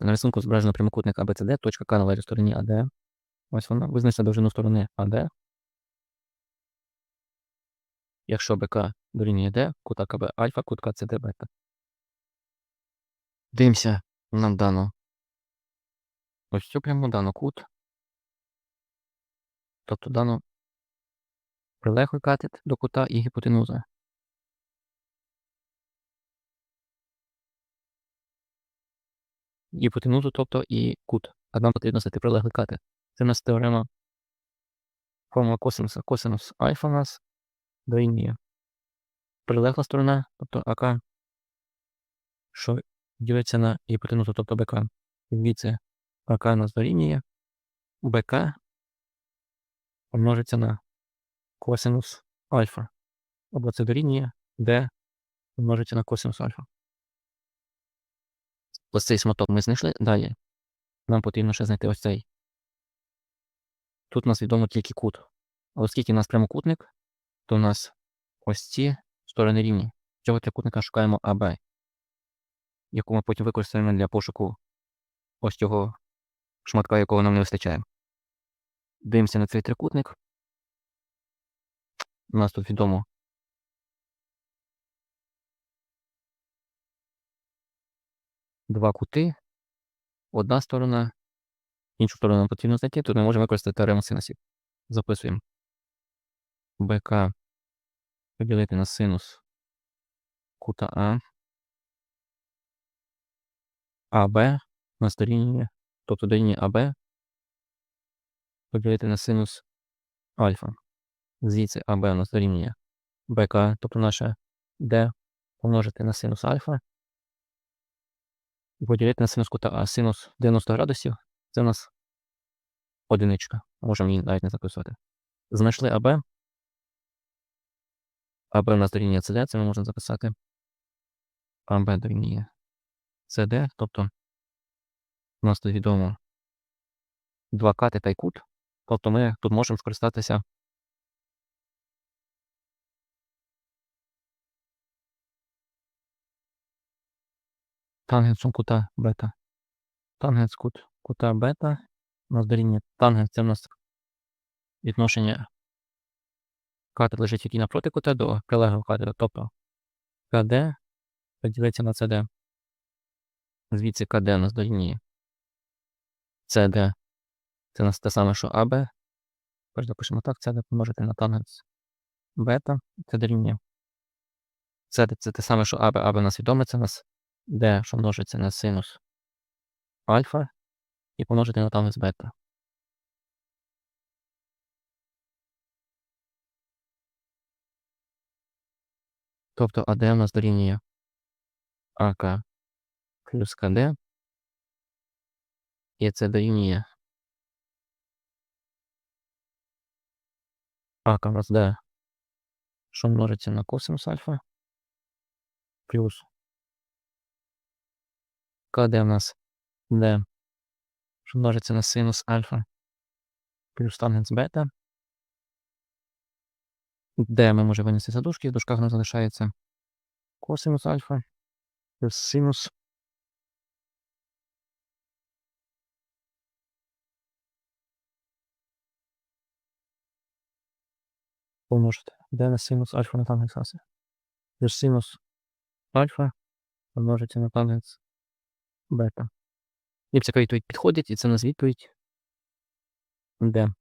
На рисунку зображено прямокутник ABCD, точка К належить стороні АД. Ось вона. Визначте довжину сторони АД. Якщо БК дорівнює D, кута КБ альфа, кутка СД бета. Дивимося нам дано ось цю пряму дану кут. Тобто дано прилеглий катет до кута і гіпотенуза. Гіпотенузу, тобто і кут. А нам потрібно знайти прилеглий катет. Це у нас теорема формула косинуса. Косинус альфа у нас дорівнює прилегла сторона, тобто АК, що ділиться на гіпотенузу, тобто БК. Звідси АК у нас дорівнює БК помножиться на косинус альфа. Або це дорівнює D помножиться на косинус альфа. Ось цей смоток ми знайшли. Далі. Нам потрібно ще знайти ось цей. Тут у нас відомо тільки кут. А оскільки у нас прямокутник, то у нас ось ці сторони рівні. Цього трикутника шукаємо АБ, яку ми потім використаємо для пошуку ось цього шматка, якого нам не вистачає. Дивимося на цей трикутник. У нас тут відомо два кути. Одна сторона, іншу сторону потрібно знайти, тут ми можемо використати теорему синусів. Записуємо. БК поділити на синус кута А. АБ на дорівнює, тобто дорівнює АБ поділити на синус альфа. Звідси АБ у нас дорівнює БК, тобто наше D помножити на синус альфа. І поділити на синус кута. Синус 90 градусів це у нас одиничка. Можемо її навіть не записувати. Знайшли АБ. АБ у нас дорівнює CD, це ми можемо записати. АБ дорівнює CD, тобто у нас тут відомо два кати та й кут. Тобто ми тут можемо скористатися тангенсом кута бета. Тангенс кут кута бета. У нас дорівнює тангенс це у нас відношення катет лежить який напроти кута до прилеглого катета. Тобто КД поділиться на СД. Звідси КД у нас дорівнює СД. Це у нас те саме, що АБ. Тепер запишемо так, СД помножити на тангенс бета. Це дорівнює. СД це те саме, що АБ. АБ у нас відоме, це у нас D, що множиться на синус альфа, і помножити на тангенс бета. Тобто АД у нас дорівнює АК плюс КД. І це дорівнює АК у нас Д, що множиться на косинус альфа, плюс КД у нас Д, що множиться на синус альфа, плюс тангенс бета. Д ми можемо винести за дужки, в дужках у нас залишається косинус альфа плюс синус. Помножити. Д на синус альфа на тангенс альфа. Плюс синус альфа помножити на тангенс бета. І відповідь підходить, і це у нас відповідь Д.